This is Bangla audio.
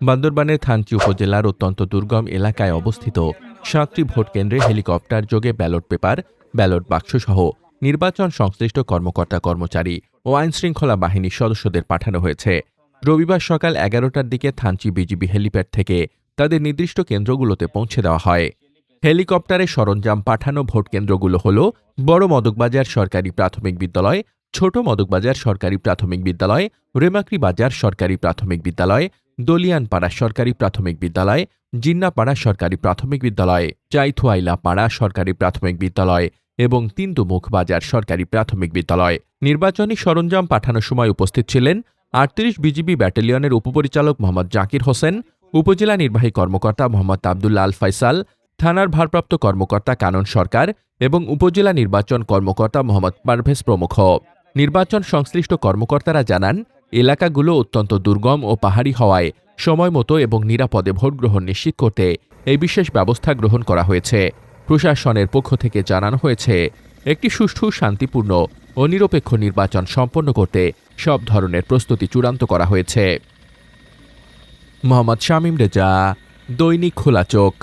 বান্দরবানের থানচি উপজেলার অত্যন্ত দুর্গম এলাকায় অবস্থিত সাতটি ভোট কেন্দ্রে হেলিকপ্টার যোগে ব্যালট পেপার, ব্যালট বাক্সসহ নির্বাচন সংশ্লিষ্ট কর্মকর্তা, কর্মচারী ও আইনশৃঙ্খলা বাহিনীর সদস্যদের পাঠানো হয়েছে। রবিবার সকাল এগারোটার দিকে থানচি বিজিবি হেলিপ্যাড থেকে তাদের নির্দিষ্ট কেন্দ্রগুলোতে পৌঁছে দেওয়া হয়। হেলিকপ্টারে সরঞ্জাম পাঠানো ভোট কেন্দ্রগুলো হল বড় মদকবাজার সরকারি প্রাথমিক বিদ্যালয়, ছোট মদকবাজার সরকারি প্রাথমিক বিদ্যালয়, রেমাক্রি বাজার সরকারি প্রাথমিক বিদ্যালয় দলিয়ানপাড়া সরকারি প্রাথমিক বিদ্যালয়, জিন্নাপাড়া সরকারি প্রাথমিক বিদ্যালয় চাইথুয়াইলা পাড়া সরকারি প্রাথমিক বিদ্যালয় এবং তিন্দুমুখ বাজার সরকারি প্রাথমিক বিদ্যালয়। নির্বাচনী সরঞ্জাম পাঠানোর সময় উপস্থিত ছিলেন আটত্রিশ বিজিবি ব্যাটালিয়নের উপপরিচালক মোহাম্মদ জাকির হোসেন, উপজেলা নির্বাহী কর্মকর্তা মোহাম্মদ আবদুল্লা আল ফাইসাল, থানার ভারপ্রাপ্ত কর্মকর্তা কানন সরকার এবং উপজেলা নির্বাচন কর্মকর্তা মোহাম্মদ পারভেজ প্রমুখ। নির্বাচন সংশ্লিষ্ট কর্মকর্তারা জানান এলাকাগুলো অত্যন্ত দুর্গম ও পাহাড়ি হওয়ায় সময় মতো এবং নিরাপদে ভোট গ্রহণ নিশ্চিত করতে এই বিশেষ ব্যবস্থা গ্রহণ করা হয়েছে। প্রশাসনের পক্ষ থেকে জানানো হয়েছে, একটি সুষ্ঠু, শান্তিপূর্ণ ও নিরপেক্ষ নির্বাচন সম্পন্ন করতে সব ধরনের প্রস্তুতি চূড়ান্ত করা হয়েছে। মোহাম্মদ শামীম রেজা, দৈনিক খোলা চোখ।